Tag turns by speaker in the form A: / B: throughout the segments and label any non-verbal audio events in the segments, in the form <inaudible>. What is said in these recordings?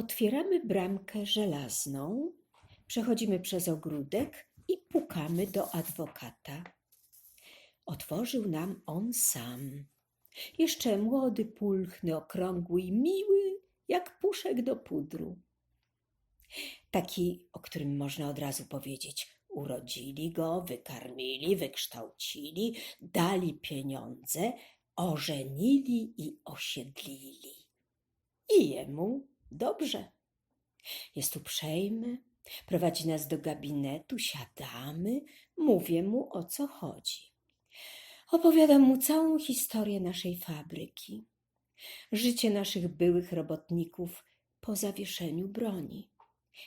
A: Otwieramy bramkę żelazną, przechodzimy przez ogródek i pukamy do adwokata. Otworzył nam on sam. Jeszcze młody, pulchny, okrągły i miły, jak puszek do pudru. Taki, o którym można od razu powiedzieć: urodzili go, wykarmili, wykształcili, dali pieniądze, ożenili i osiedlili. I jemu dobrze. Jest uprzejmy, prowadzi nas do gabinetu, siadamy, mówię mu o co chodzi. Opowiadam mu całą historię naszej fabryki, życie naszych byłych robotników po zawieszeniu broni.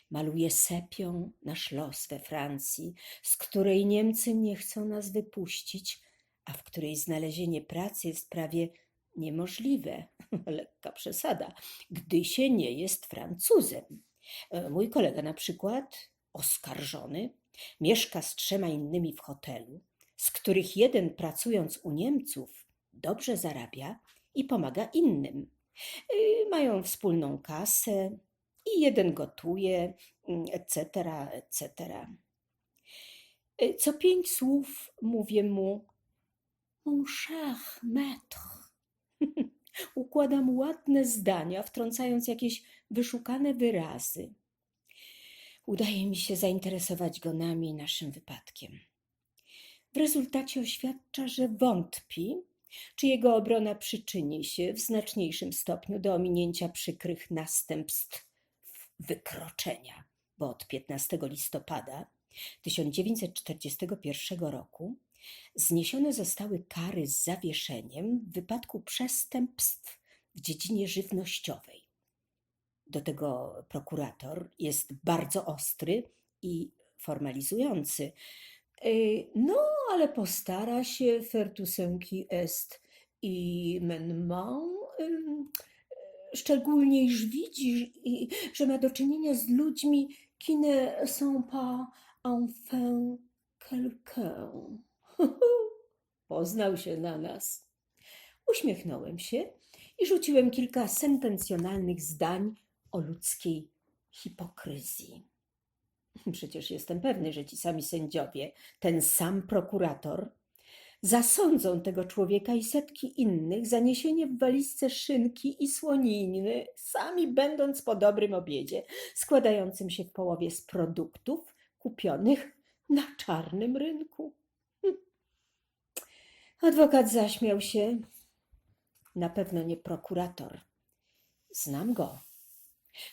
A: Maluję sepią nasz los we Francji, z której Niemcy nie chcą nas wypuścić, a w której znalezienie pracy jest prawie niemożliwe. <laughs> Lekka przesada, gdy się nie jest Francuzem. E, Mój kolega na przykład, oskarżony, mieszka z trzema innymi w hotelu, z których jeden pracując u Niemców dobrze zarabia i pomaga innym. Y, Mają wspólną kasę i jeden gotuje, mm, etc., etc. Y, Co pięć słów mówię mu Mon cher maître. <laughs> Układam ładne zdania, wtrącając jakieś wyszukane wyrazy. Udaje mi się zainteresować go nami i naszym wypadkiem. W rezultacie oświadcza, że wątpi, czy jego obrona przyczyni się w znaczniejszym stopniu do ominięcia przykrych następstw wykroczenia, bo od 15 listopada 1941 roku zniesione zostały kary z zawieszeniem w wypadku przestępstw w dziedzinie żywnościowej. Do tego prokurator jest bardzo ostry i formalizujący. Y, No, ale postara się, qui est i mennement, ym, szczególnie iż widzi, że ma do czynienia z ludźmi, qui ne sont pas enfin quelqu'un. Poznał się na nas. Uśmiechnąłem się i rzuciłem kilka sentencjonalnych zdań o ludzkiej hipokryzji. Przecież jestem pewny, że ci sami sędziowie, ten sam prokurator, zasądzą tego człowieka i setki innych za niesienie w walizce szynki i słoniny, sami będąc po dobrym obiedzie, składającym się w połowie z produktów kupionych na czarnym rynku. Adwokat zaśmiał się. Na pewno nie prokurator. Znam go.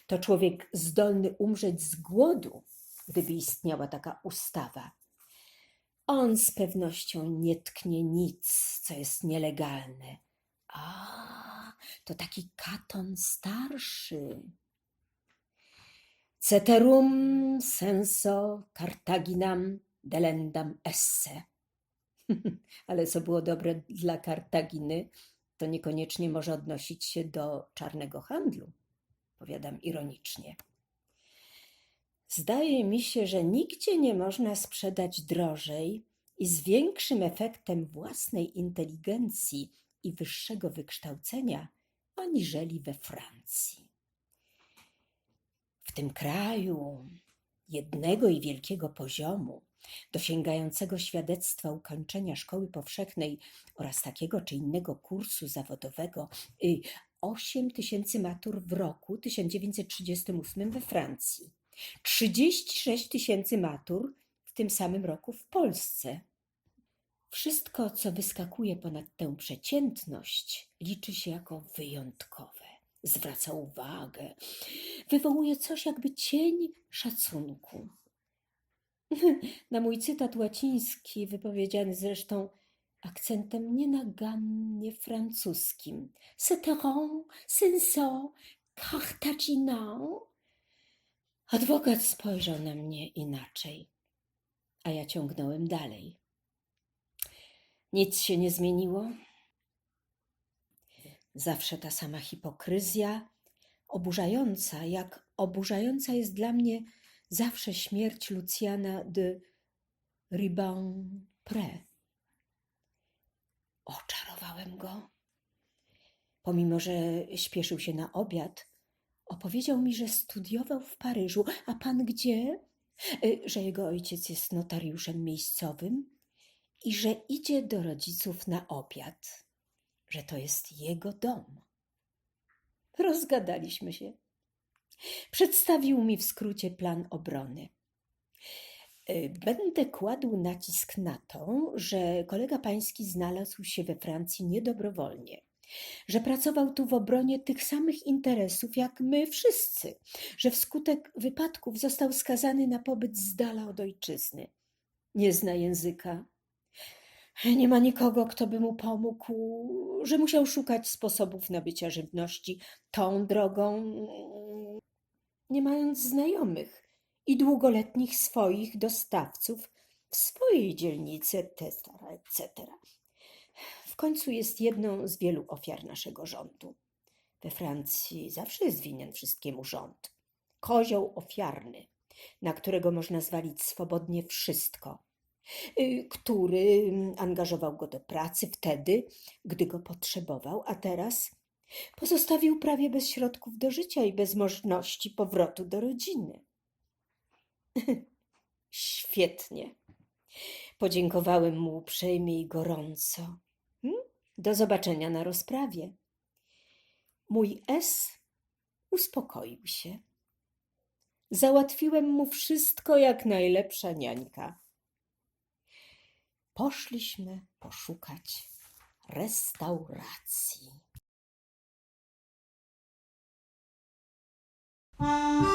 A: To człowiek zdolny umrzeć z głodu, gdyby istniała taka ustawa. On z pewnością nie tknie nic, co jest nielegalne. A, to taki katon starszy. Ceterum senso Cartaginam delendam esse. <laughs> Ale co było dobre dla Kartaginy, to niekoniecznie może odnosić się do czarnego handlu, powiadam ironicznie. Zdaje mi się, że nigdzie nie można sprzedać drożej i z większym efektem własnej inteligencji i wyższego wykształcenia, aniżeli we Francji. W tym kraju jednego i wielkiego poziomu, dosięgającego świadectwa ukończenia szkoły powszechnej oraz takiego czy innego kursu zawodowego, y, 8 tysięcy matur w roku 1938 we Francji, 36 tysięcy matur w tym samym roku w Polsce. Wszystko, co wyskakuje ponad tę przeciętność, liczy się jako wyjątkowe. Zwraca uwagę, wywołuje coś jakby cień szacunku. Na mój cytat łaciński, wypowiedziany zresztą akcentem nienagannie francuskim, Ceteron, senso, Cartagina. Adwokat spojrzał na mnie inaczej, a ja ciągnąłem dalej. Nic się nie zmieniło. Zawsze ta sama hipokryzja, oburzająca, jak oburzająca jest dla mnie zawsze śmierć Lucjana de Ribempré. Oczarowałem go. Pomimo, że śpieszył się na obiad, Opowiedział mi, że studiował w Paryżu. A pan gdzie? Y, Że jego ojciec jest notariuszem miejscowym i że idzie do rodziców na obiad. Że to jest jego dom. Rozgadaliśmy się. Przedstawił mi w skrócie plan obrony. Y, Będę kładł nacisk na to, że kolega pański znalazł się we Francji niedobrowolnie, że pracował tu w obronie tych samych interesów jak my wszyscy, że wskutek wypadków został skazany na pobyt z dala od ojczyzny. Nie zna języka. Nie ma nikogo, kto by mu pomógł, że musiał szukać sposobów nabycia żywności tą drogą, nie mając znajomych i długoletnich swoich dostawców w swojej dzielnicy, etc.. W końcu jest jedną z wielu ofiar naszego rządu. We Francji zawsze jest winien wszystkiemu rząd. Kozioł ofiarny, na którego można zwalić swobodnie wszystko, y, który angażował go do pracy wtedy, gdy go potrzebował, a teraz pozostawił prawie bez środków do życia i bez możliwości powrotu do rodziny. <laughs> Świetnie. Podziękowałem mu uprzejmie i gorąco. Hmm? Do zobaczenia na rozprawie. Mój S uspokoił się. Załatwiłem mu wszystko jak najlepsza niańka. Poszliśmy poszukać restauracji. Mm-hmm.